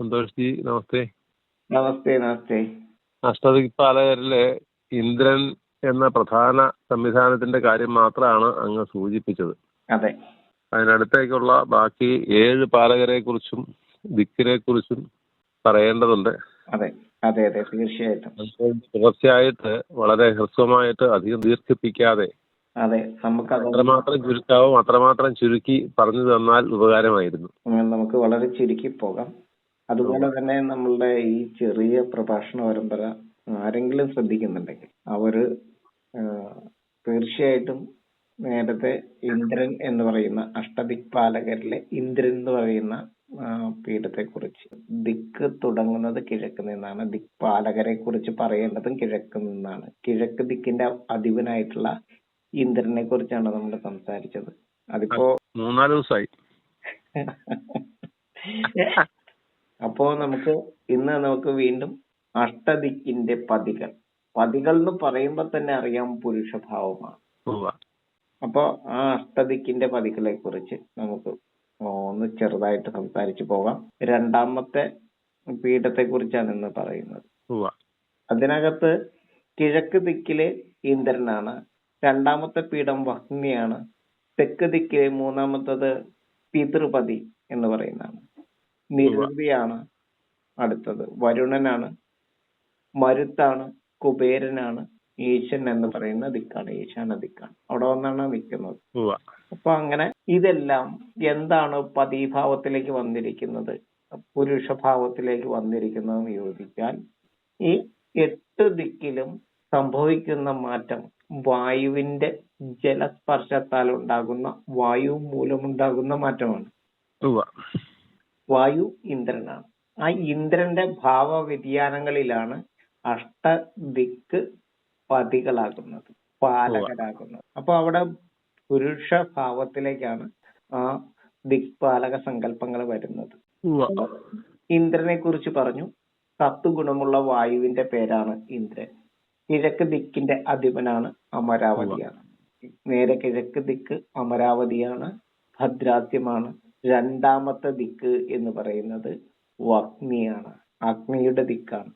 സന്തോഷ് ജി നമസ്തേ. നമസ്തേ നമസ്തേ. അഷ്ടദിക്പാലകരിലെ ഇന്ദ്രൻ എന്ന പ്രധാന സംവിധാനത്തിന്റെ കാര്യം മാത്രമാണ് അങ്ങ് സൂചിപ്പിച്ചത്. അതെ. അതിനടുത്തേക്കുള്ള ബാക്കി ഏഴ് പാലകരെ കുറിച്ചും ദിക്കിനെ കുറിച്ചും പറയേണ്ടതുണ്ട്. അതെ അതെ അതെ തീർച്ചയായിട്ടും. തുടർച്ചയായിട്ട് വളരെ ഹ്രസ്വമായിട്ട് അധികം ദീർഘിപ്പിക്കാതെ അതെ നമുക്ക് അത്രമാത്രം ചുരുക്കാവോ അത്രമാത്രം ചുരുക്കി പറഞ്ഞു തന്നാൽ ഉപകാരമായിരുന്നു. നമുക്ക് വളരെ ചുരുക്കി പോകാം. അതുപോലെ തന്നെ നമ്മളുടെ ഈ ചെറിയ പ്രഭാഷണ പരമ്പര ആരെങ്കിലും ശ്രദ്ധിക്കുന്നുണ്ടെങ്കിൽ അവർ ഏഹ് തീർച്ചയായിട്ടും നേരത്തെ ഇന്ദ്രൻ എന്ന് പറയുന്ന അഷ്ടദിക്പാലകരിലെ ഇന്ദ്രൻ എന്ന് പറയുന്ന പീഠത്തെ കുറിച്ച് ദിക്ക് തുടങ്ങുന്നത് കിഴക്ക് നിന്നാണ്. ദിക്പാലകരെ കുറിച്ച് പറയേണ്ടതും കിഴക്ക് നിന്നാണ്. കിഴക്ക് ദിക്കിന്റെ അധിപനായിട്ടുള്ള ഇന്ദ്രനെ കുറിച്ചാണ് നമ്മൾ സംസാരിച്ചത്. അതിപ്പോ മൂന്നാൽ ദിവസമായി അപ്പോ നമുക്ക് ഇന്ന് നമുക്ക് വീണ്ടും അഷ്ടദിക്കിന്റെ പതികൾ. പതികൾ എന്ന് പറയുമ്പോ തന്നെ അറിയാം പുരുഷഭാവമാണ്. അപ്പോ ആ അഷ്ടദിക്കിന്റെ പതികളെ കുറിച്ച് നമുക്ക് ഒന്ന് ചെറുതായിട്ട് സംസാരിച്ചു പോകാം. രണ്ടാമത്തെ പീഠത്തെ കുറിച്ചാണ് ഇന്ന് പറയുന്നത്. അതിനകത്ത് കിഴക്ക് ദിക്കിലെ ഇന്ദ്രനാണ്. രണ്ടാമത്തെ പീഠം വഹ്നിയാണ്. തെക്ക് ദിക്കിലെ മൂന്നാമത്തത് പിതൃപതി എന്ന് പറയുന്നതാണ്. നിരുതിയാണ് അടുത്തത്. വരുണനാണ് മരുത്താണ് കുബേരനാണ് ഈശൻ എന്ന് പറയുന്ന ദിക്കാണ് ഈശാന ദിക്കാണ്. അവിടെ വന്നാണ് നിൽക്കുന്നത്. അപ്പൊ അങ്ങനെ ഇതെല്ലാം എന്താണ് പതിഭാവത്തിലേക്ക് വന്നിരിക്കുന്നത്? പുരുഷഭാവത്തിലേക്ക് വന്നിരിക്കുന്നതെന്ന് ചോദിച്ചാൽ ഈ എട്ട് ദിക്കിലും സംഭവിക്കുന്ന മാറ്റം വായുവിന്റെ ജലസ്പർശത്താൽ ഉണ്ടാകുന്ന വായു മൂലമുണ്ടാകുന്ന മാറ്റമാണ്. വായു ഇന്ദ്രനാണ്. ആ ഇന്ദ്രന്റെ ഭാവ വ്യതിയാനങ്ങളിലാണ് അഷ്ടദിക്ക് പതികളാകുന്നത് പാലകരാകുന്നത്. അപ്പൊ അവിടെ പുരുഷ ഭാവത്തിലേക്കാണ് ആ ദിക്പാലക സങ്കല്പങ്ങൾ വരുന്നത്. ഇന്ദ്രനെ കുറിച്ച് പറഞ്ഞു സത്വഗുണമുള്ള വായുവിന്റെ പേരാണ് ഇന്ദ്രൻ. കിഴക്ക് ദിക്കിന്റെ അധിപനാണ് അമരാവതിയാണ്. നേരെ കിഴക്ക് ദിക്ക് അമരാവതിയാണ് ഭദ്രാസ്യമാണ് രണ്ടാമത്തെ ദിക്ക് എന്ന് പറയുന്നത് അഗ്നിയാണ് അഗ്നിയുടെ ദിക്കാണ്.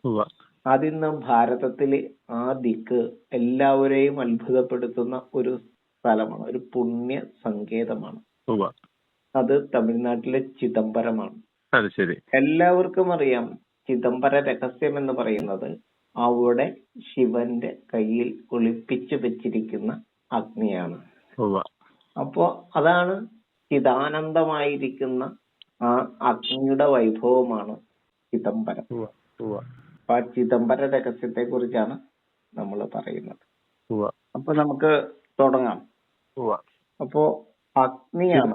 അതിന്ന് ഭാരതത്തിലെ ആ ദിക്ക് എല്ലാവരെയും അത്ഭുതപ്പെടുത്തുന്ന ഒരു സ്ഥലമാണ്. ഒരു പുണ്യ സങ്കേതമാണ്. അത് തമിഴ്നാട്ടിലെ ചിദംബരമാണ്. അത് ശരി. എല്ലാവർക്കും അറിയാം ചിദംബര രഹസ്യം എന്ന് പറയുന്നത് അവിടെ ശിവന്റെ കയ്യിൽ ഒളിപ്പിച്ചു വെച്ചിരിക്കുന്ന അഗ്നിയാണ്. അപ്പോ അതാണ് ചിദാനന്ദമായിരിക്കുന്ന ആ അഗ്നിയുടെ വൈഭവമാണ് ചിദംബരം. അപ്പൊ ആ ചിദംബര രഹസ്യത്തെ കുറിച്ചാണ് നമ്മൾ പറയുന്നത്. അപ്പൊ നമുക്ക് തുടങ്ങാം. അപ്പോ അഗ്നിയാണ്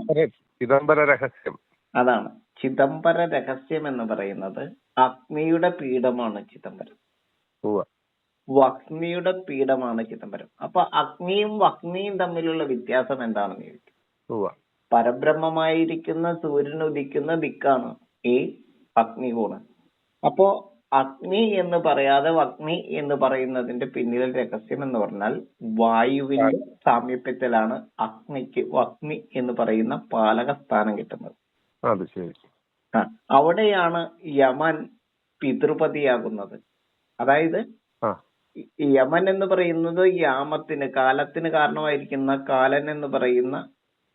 ചിദംബര- രഹസ്യം അതാണ് ചിദംബര രഹസ്യം എന്ന് പറയുന്നത് അഗ്നിയുടെ പീഠമാണ് ചിദംബരം. വഗ്നിയുടെ പീഠമാണ് ചിദംബരം അപ്പൊ അഗ്നിയും വഗ്നിയും തമ്മിലുള്ള വ്യത്യാസം എന്താണെന്ന് ചോദിക്കും. പരബ്രഹ്മമായിരിക്കുന്ന സൂര്യൻ ഉദിക്കുന്ന ദിക്കാണ് ഈ അഗ്നികോണ് അപ്പോ അഗ്നി എന്ന് പറയാതെ അഗ്നി എന്ന് പറയുന്നതിന്റെ പിന്നിലെ രഹസ്യം എന്ന് പറഞ്ഞാൽ വായുവിന്റെ സാമീപ്യത്തിലാണ് അഗ്നിക്ക് അഗ്നി എന്ന് പറയുന്ന പാലക സ്ഥാനം കിട്ടുന്നത്. അത് ശരി. ആ, അവിടെയാണ് യമൻ പിതൃപതിയാകുന്നത്. അതായത് യമൻ എന്ന് പറയുന്നത് യാമത്തിന് കാലത്തിന് കാരണമായിരിക്കുന്ന കാലൻ എന്ന് പറയുന്ന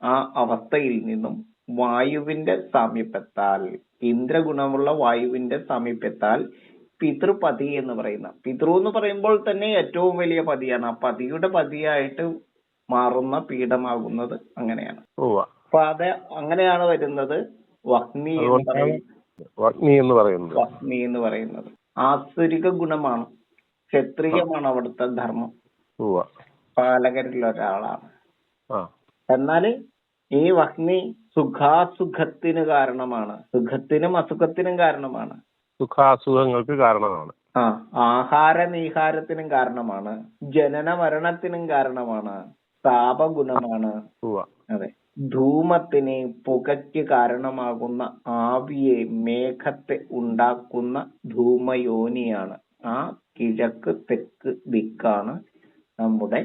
ആ അവസ്ഥയിൽ നിന്നും വായുവിന്റെ സാമീപ്യത്താൽ ഇന്ദ്രഗുണമുള്ള വായുവിന്റെ സാമീപ്യത്താൽ പിതൃപതി എന്ന് പറയുന്ന പിതൃ എന്ന് പറയുമ്പോൾ തന്നെ ഏറ്റവും വലിയ പതിയാണ്. ആ പതിയുടെ പതിയായിട്ട് മാറുന്ന പീഠമാകുന്നത് അങ്ങനെയാണ്. അപ്പൊ അത് അങ്ങനെയാണ് വരുന്നത് വഗ്നി എന്ന് പറയുന്നത്. വഗ്നി എന്ന് പറയുന്നത്. ആസുരിക ഗുണമാണ്. ക്ഷത്രിയമാണ് അവിടുത്തെ ധർമ്മം. പാലകരിൽ ഒരാളാണ് എന്നാൽ ഈ വഹ്മി സുഖാസുഖത്തിന് കാരണമാണ്. സുഖത്തിനും അസുഖത്തിനും കാരണമാണ്. സുഖാസുഖങ്ങൾക്ക് കാരണമാണ്. ആ ആഹാര നീഹാരത്തിനും കാരണമാണ്. ജനന മരണത്തിനും കാരണമാണ്. താപഗുണമാണ്. അതെ. ധൂമത്തിന് പുകയ്ക്ക് കാരണമാകുന്ന ആവിയെ മേഘത്തെ ഉണ്ടാക്കുന്ന ധൂമയോനിയാണ്. ആ കിഴക്ക് തെക്ക് ദിക്കാണ് നമ്മുടെ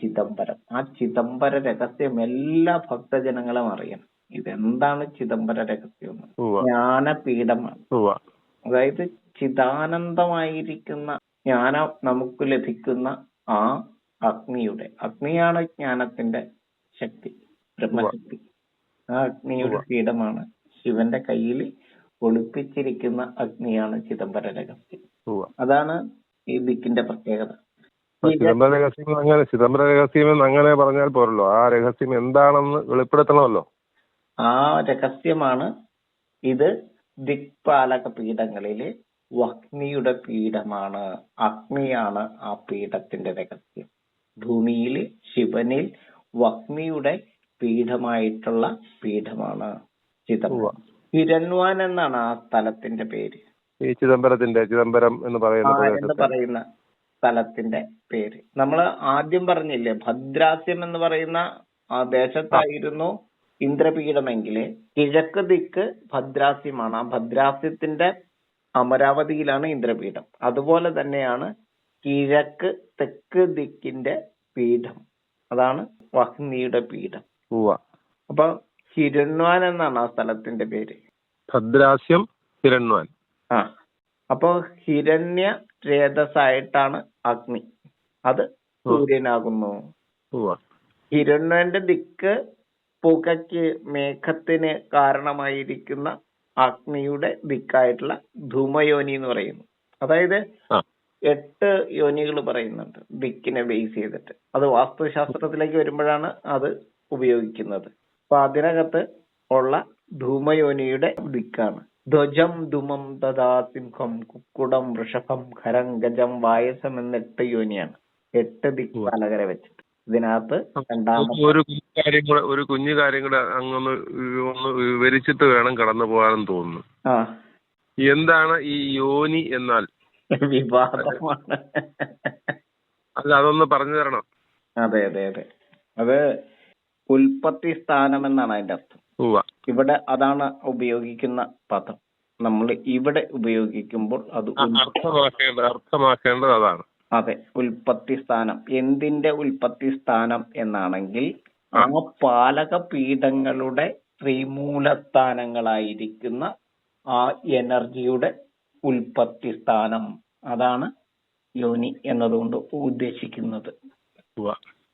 ചിദംബരം. ആ ചിദംബര രഹസ്യം എല്ലാ ഭക്തജനങ്ങളും അറിയണം. ഇതെന്താണ് ചിദംബര രഹസ്യം ജ്ഞാനപീഠമാണ്. അതായത് ചിദാനന്ദമായിരിക്കുന്ന ജ്ഞാനം നമുക്ക് ലഭിക്കുന്ന ആ അഗ്നിയുടെ അഗ്നിയാണ് ജ്ഞാനത്തിന്റെ ശക്തി ബ്രഹ്മശക്തി. ആ അഗ്നിയുടെ പീഠമാണ് ശിവന്റെ കയ്യിൽ ഒളിപ്പിച്ചിരിക്കുന്ന അഗ്നിയാണ് ചിദംബര രഹസ്യം. അതാണ് ഈ ദിക്കിന്റെ പ്രത്യേകത. ചിദംബര രഹസ്യം അങ്ങനെ ചിദംബര രഹസ്യം എന്ന് അങ്ങനെ പറഞ്ഞാൽ പോരല്ലോ. ആ രഹസ്യം എന്താണെന്ന് വെളിപ്പെടുത്തണമല്ലോ. ആ രഹസ്യമാണ് ഇത് ദിക്പാലക പീഠങ്ങളിലെ വഗ്നിയുടെ പീഠമാണ്. അഗ്നിയാണ് ആ പീഠത്തിന്റെ രഹസ്യം. ഭൂമിയിൽ ശിവനിൽ വഗ്നിയുടെ പീഠമായിട്ടുള്ള പീഠമാണ് ചിദംബരം. ഹിരൺവാൻ എന്നാണ് ആ സ്ഥലത്തിന്റെ പേര്. ഈ ചിദംബരത്തിന്റെ ചിദംബരം എന്ന് പറയുന്ന സ്ഥലത്തിന്റെ പേര്. നമ്മൾ ആദ്യം പറഞ്ഞില്ലേ ഭദ്രാസ്യം എന്ന് പറയുന്ന ആ ദേശത്തായിരുന്നു ഇന്ദ്രപീഠമെങ്കിൽ കിഴക്ക് ദിക്ക് ഭദ്രാസ്യമാണ്. ആ ഭദ്രാസ്യത്തിന്റെ അമരാവതിയിലാണ് ഇന്ദ്രപീഠം. അതുപോലെ തന്നെയാണ് കിഴക്ക് തെക്ക് ദിക്കിന്റെ പീഠം. അതാണ് വഹ്നിയുടെ പീഠം. അപ്പൊ ഹിരണ്വാൻ എന്നാണ് ആ സ്ഥലത്തിന്റെ പേര്. ഭദ്രാസ്യം ഹിരണ്വാൻ. ആ. അപ്പോ ഹിരണ്യ രേതസായിട്ടാണ് അഗ്നി. അത് സൂര്യനാകുന്നു. ഹിരണ്യന്റെ ദിക്ക് പുകയ്ക്ക് മേഘത്തിന് കാരണമായിരിക്കുന്ന അഗ്നിയുടെ ദിക്കായിട്ടുള്ള ധൂമയോനി എന്ന് പറയുന്നു. അതായത് എട്ട് യോനികൾ പറയുന്നുണ്ട് ദിക്കിനെ ബേസ് ചെയ്തിട്ട്. അത് വാസ്തുശാസ്ത്രത്തിലേക്ക് വരുമ്പോഴാണ് അത് ഉപയോഗിക്കുന്നത്. അപ്പൊ അതിനകത്ത് ഉള്ള ധൂമയോനിയുടെ ദിക്കാണ്. ധ്വജം ധുമം തഥാ സിംഹം കുക്കുടം വൃഷഭം ഖരം ഗജം വായസം എന്ന എട്ട് യോനിയാണ്. എട്ട് ദിക്പാലകരെ വെച്ചിട്ട്. ഇതിനകത്ത് രണ്ടാമത്തെ ഒരു കുഞ്ഞു കാര്യം കൂടെ ഒരു കുഞ്ഞു കാര്യം കൂടെ അങ്ങൊന്ന് ഒന്ന് വിവരിച്ചിട്ട് വേണം കടന്നു പോകാനെന്ന് തോന്നുന്നു. ആ. എന്താണ് ഈ യോനി എന്നാൽ? വിവാദമാണ്. അല്ല അതൊന്ന് പറഞ്ഞു തരണം. അതെ അതെ അതെ. അത് ഉൽപ്പത്തി സ്ഥാനം എന്നാണ് അതിന്റെ അർത്ഥം. ഇവിടെ അതാണ് ഉപയോഗിക്കുന്ന പദം. നമ്മൾ ഇവിടെ ഉപയോഗിക്കുമ്പോൾ അത് അർത്ഥമാക്കേണ്ടത് അതാണ്. അതെ ഉൽപ്പത്തി സ്ഥാനം. എന്തിന്റെ ഉൽപ്പത്തി സ്ഥാനം എന്നാണെങ്കിൽ ആ. പാലക പീഠങ്ങളുടെ ത്രിമൂലസ്ഥാനങ്ങളായിരിക്കുന്ന ആ എനർജിയുടെ ഉൽപ്പത്തി സ്ഥാനം. അതാണ് യോനി എന്നതുകൊണ്ട് ഉദ്ദേശിക്കുന്നത്.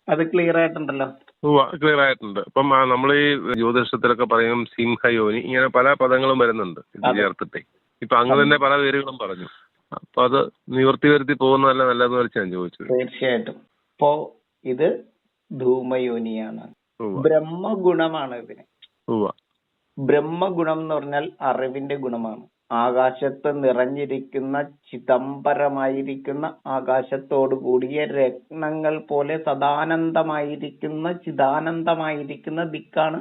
അത് ക്ലിയർ ആയിട്ടുണ്ടല്ലോ ഉവ്വ ക്ലിയർ ആയിട്ടുണ്ട്. ഇപ്പം നമ്മൾ ഈ ജ്യോതിഷത്തിലൊക്കെ പറയും സിംഹയോനി ഇങ്ങനെ പല പദങ്ങളും വരുന്നുണ്ട് ഇത്. ചേർത്തിട്ടേ. ഇപ്പൊ അങ്ങ് തന്നെ പല പേരുകളും പറഞ്ഞു. അപ്പൊ അത് നിവർത്തി വരുത്തി പോകുന്നതല്ല നല്ലതെന്ന് വെച്ച് ഞാൻ ചോദിച്ചത്. തീർച്ചയായിട്ടും. ഇപ്പോ ഇത് ധൂമയോനിയാണ്. ഉവ്വ. ബ്രഹ്മഗുണമാണ് ഇതിന്. ഉവ്വ. ബ്രഹ്മഗുണം എന്ന് പറഞ്ഞാൽ അറിവിന്റെ ഗുണമാണ്. ആകാശത്ത് നിറഞ്ഞിരിക്കുന്ന ചിദംബരമായിരിക്കുന്ന ആകാശത്തോടു കൂടിയ രത്നങ്ങൾ പോലെ സദാനന്ദമായിരിക്കുന്ന ചിദാനന്ദമായിരിക്കുന്ന ദിക്കാണ്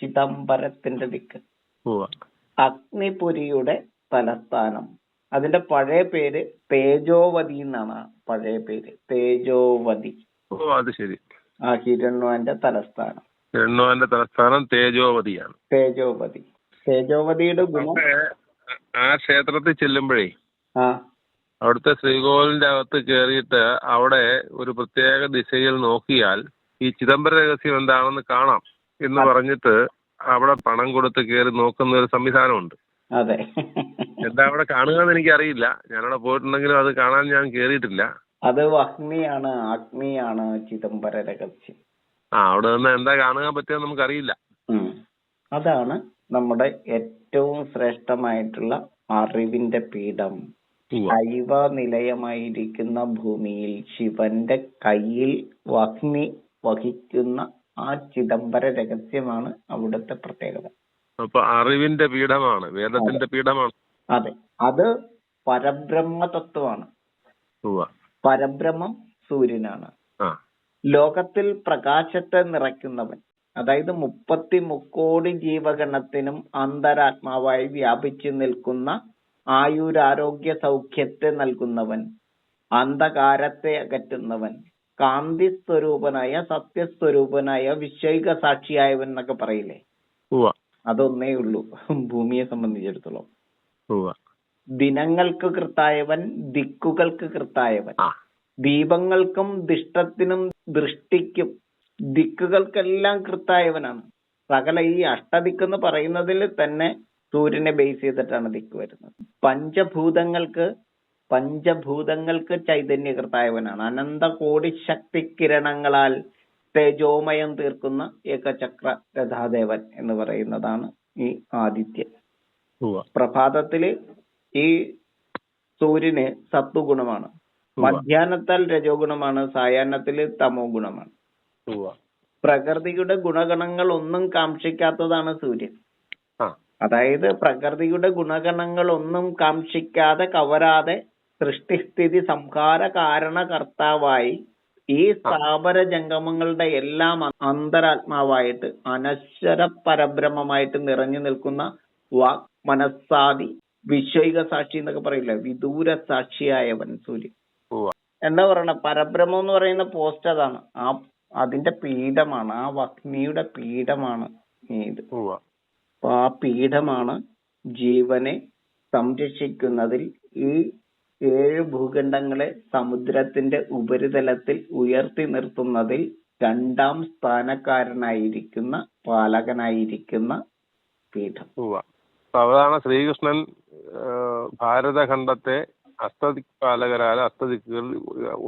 ചിദംബരത്തിന്റെ ദിക്ക്. അഗ്നിപുരിയുടെ തലസ്ഥാനം. അതിന്റെ പഴയ പേര് തേജോവതി എന്നാണ് പഴയ പേര്. തേജോവതി. ഓ അത് ശരി. ആ ഹിരണ്വാന്റെ തലസ്ഥാനം. ഹിരണ്വാന്റെ തലസ്ഥാനം തേജോവതിയാണ്. തേജോവതി. തേജോവതിയുടെ ഗുണം ആ ക്ഷേത്രത്തിൽ ചെല്ലുമ്പോഴേ അവിടുത്തെ ശ്രീകോവിലിന്റെ അകത്ത് കയറിയിട്ട് അവിടെ ഒരു പ്രത്യേക ദിശയിൽ നോക്കിയാൽ ഈ ചിദംബര രഹസ്യം എന്താണെന്ന് കാണാം എന്ന് പറഞ്ഞിട്ട് അവിടെ പണം കൊടുത്ത് കയറി നോക്കുന്ന ഒരു സംവിധാനമുണ്ട്. അതെ. എന്താ അവിടെ കാണുക എന്ന് എനിക്കറിയില്ല. ഞാനവിടെ പോയിട്ടുണ്ടെങ്കിലും അത് കാണാൻ ഞാൻ കേറിയിട്ടില്ല അത് അഗ്നിയാണ് അഗ്നിയാണ് ചിദംബര രഹസ്യം. ആ അവിടെ നിന്ന് എന്താ കാണുക പറ്റുക നമുക്കറിയില്ല. അതാണ് നമ്മുടെ ഏറ്റവും ശ്രേഷ്ഠമായിട്ടുള്ള അറിവിന്റെ പീഠം. ശൈവ നിലയമായിരിക്കുന്ന ഭൂമിയിൽ ശിവന്റെ കയ്യിൽ വഹ്നി വഹിക്കുന്ന ആ ചിദംബര രഹസ്യമാണ് അവിടുത്തെ പ്രത്യേകത. അപ്പൊ അറിവിന്റെ പീഠമാണ് വേദത്തിന്റെ പീഠമാണ്. അതെ. അത് പരബ്രഹ്മ തത്വമാണ്. പരബ്രഹ്മം സൂര്യനാണ്. ലോകത്തിൽ പ്രകാശത്തെ നിറയ്ക്കുന്നവൻ. അതായത് മുപ്പത്തി മുക്കോടി ജീവഗണത്തിനും അന്തരാത്മാവായി വ്യാപിച്ചു നിൽക്കുന്ന ആയുരാരോഗ്യ സൗഖ്യത്തെ നൽകുന്നവൻ അന്ധകാരത്തെ അകറ്റുന്നവൻ കാന്തി സ്വരൂപനായ സത്യസ്വരൂപനായ വിശ്വൈക സാക്ഷിയായവൻ എന്നൊക്കെ പറയില്ലേ. അതൊന്നേ ഉള്ളൂ. ഭൂമിയെ സംബന്ധിച്ചിടത്തോളം. ദിനങ്ങൾക്ക് കൃത്തായവൻ ദിക്കുകൾക്ക് കൃത്തായവൻ. ദീപങ്ങൾക്കും ദിഷ്ടത്തിനും ദൃഷ്ടിക്കും ദിക്കുകൾക്കെല്ലാം കൃത്തായവനാണ് സകല ഈ അഷ്ടദിക്ക് എന്ന് പറയുന്നതിൽ തന്നെ സൂര്യനെ ബേസ് ചെയ്തിട്ടാണ് ദിക്ക് വരുന്നത് പഞ്ചഭൂതങ്ങൾക്ക് പഞ്ചഭൂതങ്ങൾക്ക് ചൈതന്യകൃതായവനാണ് അനന്ത കോടി ശക്തി കിരണങ്ങളാൽ തേജോമയം തീർക്കുന്ന ഏകചക്ര രഥാദേവൻ എന്ന് പറയുന്നതാണ് ഈ ആദിത്യ. പ്രഭാതത്തിൽ ഈ സൂര്യന് സത്വഗുണമാണ്. മധ്യാഹ്നത്താൽ രജോ ഗുണമാണ് സായാഹ്നത്തിൽ തമോ ഗുണമാണ്. പ്രകൃതിയുടെ ഗുണഗണങ്ങൾ ഒന്നും കാംക്ഷിക്കാത്തതാണ് സൂര്യൻ. അതായത് പ്രകൃതിയുടെ ഗുണഗണങ്ങൾ ഒന്നും കാംക്ഷിക്കാതെ കവരാതെ സൃഷ്ടിസ്ഥിതി സംഹാര കാരണകർത്താവായി ഈ സ്ഥാപര ജംഗമങ്ങളുടെ എല്ലാം അന്തരാത്മാവായിട്ട് അനശ്വര പരബ്രഹ്മമായിട്ട് നിറഞ്ഞു നിൽക്കുന്ന വാക് മനസ്സാദി വിശ്വൈക സാക്ഷി എന്നൊക്കെ പറയില്ല? വിദൂര സാക്ഷിയായവൻ സൂര്യൻ. എന്താ പറയണ? പരബ്രഹ്മം എന്ന് പറയുന്ന പോസ്റ്റ് അതാണ്. ആ അതിന്റെ പീഠമാണ് ആ അഗ്നിയുടെ പീഠമാണ് ഇത്. അപ്പൊ ആ പീഠമാണ് ജീവനെ സംരക്ഷിക്കുന്നതിൽ ഈ ഏഴ് ഭൂഖണ്ഡങ്ങളെ സമുദ്രത്തിന്റെ ഉപരിതലത്തിൽ ഉയർത്തി നിർത്തുന്നതിൽ രണ്ടാം സ്ഥാനക്കാരനായിരിക്കുന്ന പാലകനായിരിക്കുന്ന പീഠം. അതാണ് ശ്രീകൃഷ്ണൻ ഭാരതഖണ്ഡത്തെ അഷ്ടദിക്പാലകരാൽ അഷ്ടദിക്കുകൾ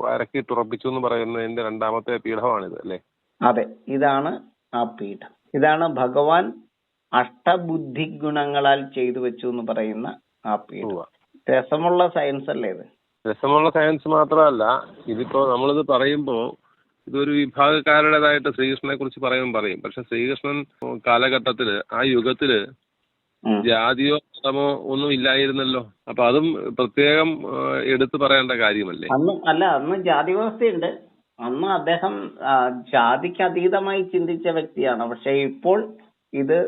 അരക്കിട്ടുറപ്പിച്ചു എന്ന് പറയുന്നതിന്റെ രണ്ടാമത്തെ പീഠമാണിത് അല്ലേ? അതെ ഇതാണ് ആ പീഠം. ഇതാണ് ഭഗവാൻ അഷ്ടബുദ്ധി ഗുണങ്ങളാൽ ചെയ്തു വെച്ചു എന്ന് പറയുന്ന ആ പീഠം. രസമുള്ള സയൻസ് അല്ലേ ഇത്? രസമുള്ള സയൻസ് മാത്രമല്ല ഇതിപ്പോ നമ്മളിത് പറയുമ്പോ ഇതൊരു വിഭാഗക്കാരുടേതായിട്ട് ശ്രീകൃഷ്ണനെ കുറിച്ച് പറയുമ്പോൾ പറയും. പക്ഷെ ശ്രീകൃഷ്ണൻ കാലഘട്ടത്തിൽ ആ യുഗത്തിൽ. ജാതിയോ മതമോ ഒന്നും ഇല്ലായിരുന്നല്ലോ. അപ്പൊ അതും പ്രത്യേകം എടുത്തു പറയേണ്ട കാര്യമല്ലേ? അന്ന് അല്ല അന്ന് ജാതി വ്യവസ്ഥയുണ്ട്. അന്ന് അദ്ദേഹം ജാതിക്ക് അതീതമായി ചിന്തിച്ച വ്യക്തിയാണ്. പക്ഷെ ഇപ്പോൾ ഇത്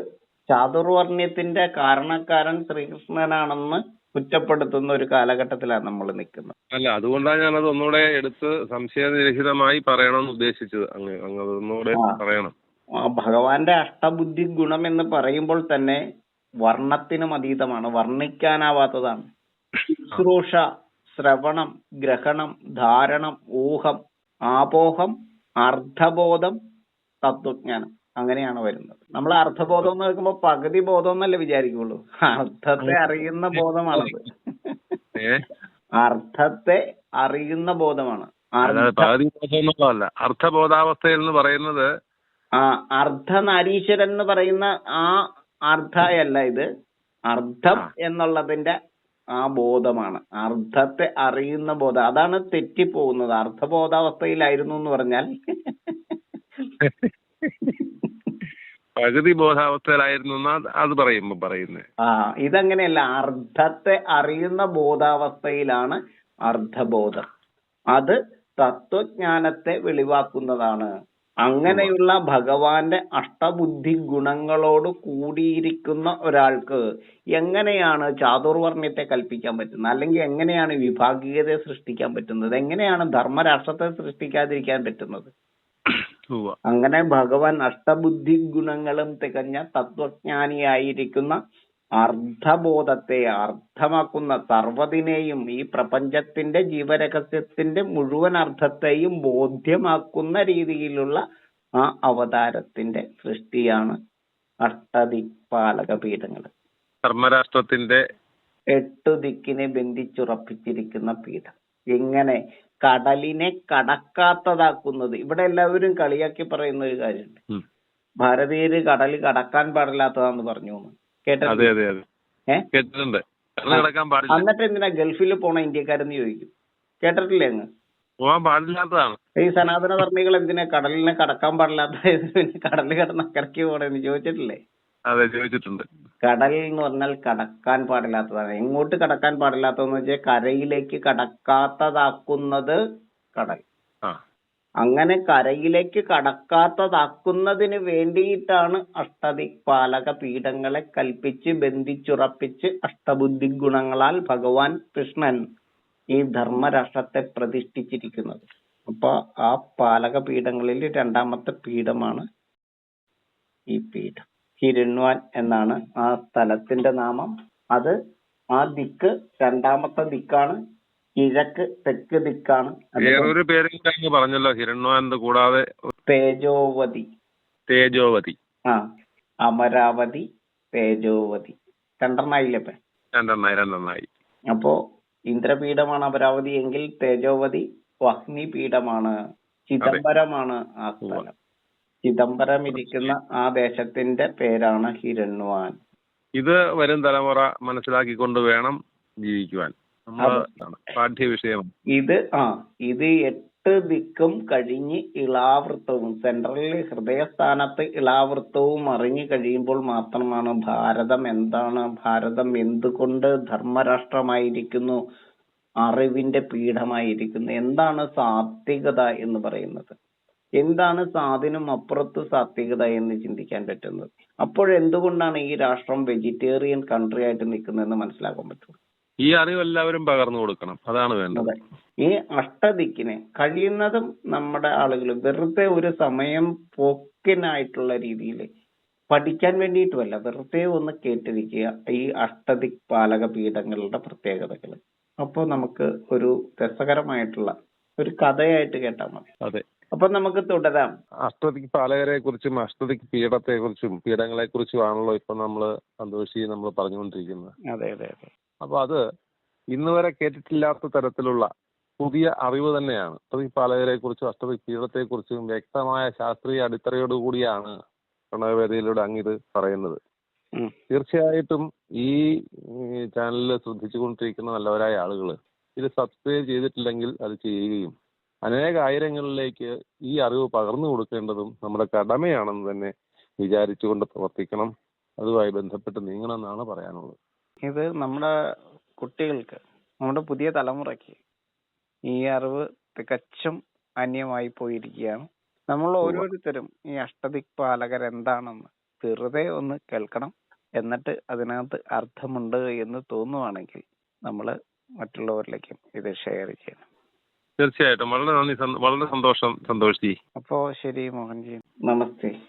ചാതുർവർണ്യത്തിന്റെ കാരണക്കാരൻ ശ്രീകൃഷ്ണനാണെന്ന് കുറ്റപ്പെടുത്തുന്ന ഒരു കാലഘട്ടത്തിലാണ് നമ്മൾ നിൽക്കുന്നത്. അല്ല അതുകൊണ്ടാണ് ഞാനത് ഒന്നുകൂടെ എടുത്ത് സംശയനിരഹിതമായി പറയണമെന്ന് ഉദ്ദേശിച്ചത്. അങ്ങ് പറയണം. ഭഗവാന്റെ അഷ്ടബുദ്ധി ഗുണം എന്ന് പറയുമ്പോൾ തന്നെ വർണത്തിനും അതീതമാണ്. വർണിക്കാനാവാത്തതാണ്. ശുശ്രൂഷ ശ്രവണം ഗ്രഹണം ധാരണം ഊഹം ആപോഹം അർദ്ധബോധം തത്വജ്ഞാനം അങ്ങനെയാണ് വരുന്നത്. നമ്മൾ അർത്ഥബോധം എന്ന് കേൾക്കുമ്പോ പകുതി ബോധം എന്നല്ലേ വിചാരിക്കുള്ളൂ. അർത്ഥത്തെ അറിയുന്ന ബോധമാണത്. അർത്ഥത്തെ അറിയുന്ന ബോധമാണ്. അർത്ഥബോധാവസ്ഥയിൽ എന്ന് പറയുന്നത് ആ അർദ്ധനാരീശ്വരൻ എന്ന് പറയുന്ന ആ അർദ്ധയല്ല ഇത്. അർത്ഥം എന്നുള്ളതിന്റെ എന്നുള്ളതിന്റെ ആ ബോധമാണ്. അർത്ഥത്തെ അറിയുന്ന ബോധം. അതാണ് തെറ്റിപ്പോകുന്നത്. അർത്ഥബോധാവസ്ഥയിലായിരുന്നു എന്ന് പറഞ്ഞാൽ. പകുതി ബോധാവസ്ഥയിലായിരുന്നു അത് പറയുമ്പോ പറയുന്നത് ആ ഇതങ്ങനെയല്ല. അർത്ഥത്തെ അറിയുന്ന ബോധാവസ്ഥയിലാണ് അർത്ഥബോധം. അത് തത്വജ്ഞാനത്തെ വെളിവാക്കുന്നതാണ്. അങ്ങനെയുള്ള ഭഗവാന്റെ അഷ്ടബുദ്ധി ഗുണങ്ങളോട് കൂടിയിരിക്കുന്ന ഒരാൾക്ക് എങ്ങനെയാണ് ചാതുർവർണയത്തെ കൽപ്പിക്കാൻ പറ്റുന്നത്? അല്ലെങ്കിൽ എങ്ങനെയാണ് വിഭാഗീയതയെ സൃഷ്ടിക്കാൻ പറ്റുന്നത്? എങ്ങനെയാണ് ധർമ്മരാഷ്ട്രത്തെ സൃഷ്ടിക്കാതിരിക്കാൻ പറ്റുന്നത്. അങ്ങനെ ഭഗവാൻ അഷ്ടബുദ്ധി ഗുണങ്ങളും തികഞ്ഞ തത്വജ്ഞാനിയായിരിക്കുന്ന അർദ്ധബോധത്തെ അർത്ഥമാക്കുന്ന സർവതിനെയും ഈ പ്രപഞ്ചത്തിന്റെ ജീവരഹസ്യത്തിന്റെ മുഴുവൻ അർത്ഥത്തെയും ബോധ്യമാക്കുന്ന രീതിയിലുള്ള ആ അവതാരത്തിന്റെ സൃഷ്ടിയാണ് അഷ്ടദിക്പാലക പീഠങ്ങൾ ധർമ്മരാഷ്ട്രത്തിന്റെ എട്ടു ദിക്കിനെ ബന്ധിച്ചുറപ്പിച്ചിരിക്കുന്ന പീഠം. എങ്ങനെ കടലിനെ കടക്കാത്തതാക്കുന്നത് ഇവിടെ എല്ലാവരും കളിയാക്കി പറയുന്ന ഒരു കാര്യമുണ്ട്. ഭാരതീയര് കടൽ കടക്കാൻ പാടില്ലാത്തതാന്ന് പറഞ്ഞു കേട്ടിട്ടുണ്ട്. എന്നിട്ട് എന്തിനാ ഗൾഫിൽ പോണ ഇന്ത്യക്കാരെന്ന് ചോദിക്കും. കേട്ടിട്ടില്ലേ അങ്ങ്? പോവാൻ പാടില്ലാത്തതാണ്. ഈ സനാതന ധർമ്മികൾ എന്തിനാ കടലിനെ കടക്കാൻ പാടില്ലാത്ത കടലിൽ കിടന്ന് അക്കരയ്ക്ക് പോണെന്ന് ചോദിച്ചിട്ടില്ലേ? അതെ ചോദിച്ചിട്ടുണ്ട്. കടൽ എന്ന് പറഞ്ഞാൽ കടക്കാൻ പാടില്ലാത്തതാണ്. എങ്ങോട്ട് കടക്കാൻ പാടില്ലാത്തതെന്ന് വെച്ചാൽ കരയിലേക്ക് കടക്കാത്തതാക്കുന്നത് കടൽ. ആ. അങ്ങനെ കരയിലേക്ക് കടക്കാത്തതാക്കുന്നതിന് വേണ്ടിയിട്ടാണ് അഷ്ടദിക്പാലക പീഠങ്ങളെ കൽപ്പിച്ച് ബന്ധിച്ചുറപ്പിച്ച് അഷ്ടബുദ്ധി ഗുണങ്ങളാൽ ഭഗവാൻ കൃഷ്ണൻ ഈ ധർമ്മരാഷ്ട്രത്തെ പ്രതിഷ്ഠിച്ചിരിക്കുന്നത്. അപ്പൊ ആ പാലക പീഠങ്ങളിൽ രണ്ടാമത്തെ പീഠമാണ് ഈ പീഠം. ഹിരണ്വാൻ എന്നാണ് ആ സ്ഥലത്തിന്റെ നാമം. അത് ആ ദിക്ക് രണ്ടാമത്തെ ദിക്കാണ് കിഴക്ക് തെക്ക് ദിക്കാണ്. വേറൊരു പേര് കൂടെ അങ്ങ് പറഞ്ഞല്ലോ ഹിരണ്വാനന്ദ കൂടാതെ. തേജോവതി. തേജോവതി. ആ അമരാവതി തേജോവതി. രണ്ടെണ്ണായില്ലേ ഇപ്പൊ? രണ്ടെണ്ണായി രണ്ടെണ്ണായി. അപ്പോ ഇന്ദ്രപീഠമാണ് അമരാവതി എങ്കിൽ തേജോവതി വഹ്നിപീഠമാണ് ചിദംബരമാണ് ആ സ്ഥലം. ചിദംബരം ഇരിക്കുന്ന ആ ദേശത്തിന്റെ പേരാണ് ഹിരണ്വാൻ ഇത് വരും തലമുറ മനസ്സിലാക്കിക്കൊണ്ട് വേണം ജീവിക്കുവാൻ. ഇത് ആ ഇത് എട്ട് ദിക്കും കഴിഞ്ഞ് ഇളാവൃത്തവും സെൻട്രലിൽ ഹൃദയസ്ഥാനത്ത് ഇളാവൃത്തവും അറിഞ്ഞു കഴിയുമ്പോൾ മാത്രമാണ് ഭാരതം എന്താണ് ഭാരതം എന്തുകൊണ്ട് ധർമ്മരാഷ്ട്രമായിരിക്കുന്നു അറിവിന്റെ പീഠമായിരിക്കുന്നു എന്താണ് സാത്വികത എന്ന് പറയുന്നത്. എന്താണ് സാധനം അപ്പുറത്ത് സാത്വികത എന്ന് ചിന്തിക്കാൻ പറ്റുന്നത്? അപ്പോഴെന്തുകൊണ്ടാണ് ഈ രാഷ്ട്രം വെജിറ്റേറിയൻ കൺട്രി ആയിട്ട് നിൽക്കുന്നതെന്ന് മനസ്സിലാക്കാൻ പറ്റും ഈ അറിവ് എല്ലാവരും പകർന്നു കൊടുക്കണം. അതാണ് വേണ്ടത്. ഈ അഷ്ടദിക്കിനെ കഴിയുന്നതും നമ്മുടെ ആളുകൾ വെറുതെ ഒരു സമയം പോക്കിനായിട്ടുള്ള രീതിയിൽ പഠിക്കാൻ വേണ്ടിയിട്ടുമല്ല. വെറുതെ ഒന്ന് കേട്ടിരിക്കുക ഈ അഷ്ടദിക് പാലക പീഠങ്ങളുടെ പ്രത്യേകതകൾ അപ്പോൾ നമുക്ക് ഒരു രസകരമായിട്ടുള്ള ഒരു കഥയായിട്ട് കേട്ടാൽ മതി. അതെ. അപ്പൊ നമുക്ക് തുടരാം. അഷ്ടദിക് പാലകരെ കുറിച്ചും അഷ്ടദിക് പീഠത്തെ കുറിച്ചും പീഠങ്ങളെ കുറിച്ചും ആണല്ലോ ഇപ്പൊ നമ്മൾ സന്തോഷി നമ്മൾ പറഞ്ഞുകൊണ്ടിരിക്കുന്നത്. അതെ അതെ അതെ. അപ്പൊ അത് ഇന്ന് വരെ കേട്ടിട്ടില്ലാത്ത തരത്തിലുള്ള പുതിയ അറിവ് തന്നെയാണ്. ഈ പാലകരെ കുറിച്ചും വ്യക്തമായ ശാസ്ത്രീയ അടിത്തറയോടുകൂടിയാണ് പ്രണവവേദിയിലൂടെ അങ്ങിത് പറയുന്നത്. തീർച്ചയായിട്ടും ഈ ചാനലിൽ ശ്രദ്ധിച്ചുകൊണ്ടിരിക്കുന്ന നല്ലവരായ ആളുകൾ ഇത് സബ്സ്ക്രൈബ് ചെയ്തിട്ടില്ലെങ്കിൽ അത് ചെയ്യുകയും അനേക ആയിരങ്ങളിലേക്ക് ഈ അറിവ് പകർന്നു കൊടുക്കേണ്ടതും നമ്മുടെ കടമയാണെന്ന് തന്നെ വിചാരിച്ചുകൊണ്ട് പ്രവർത്തിക്കണം. അതുമായി ബന്ധപ്പെട്ട് നീങ്ങണം എന്നാണ് പറയാനുള്ളത്. ഇത് നമ്മുടെ കുട്ടികൾക്ക് നമ്മുടെ പുതിയ തലമുറയ്ക്ക് ഈ അറിവ് തികച്ചും അന്യമായി പോയിരിക്കുകയാണ്. നമ്മൾ ഓരോരുത്തരും ഈ അഷ്ടദിക് പാലകർ എന്താണെന്ന് വെറുതെ ഒന്ന് കേൾക്കണം. എന്നിട്ട് അതിനകത്ത് അർത്ഥമുണ്ട് എന്ന് തോന്നുവാണെങ്കിൽ നമ്മൾ മറ്റുള്ളവരിലേക്കും ഇത് ഷെയർ ചെയ്യണം. തീർച്ചയായിട്ടും. വളരെ നന്ദി. വളരെ സന്തോഷം സന്തോഷ് ജി. അപ്പോ ശരി മോഹൻജി. നമസ്തേ.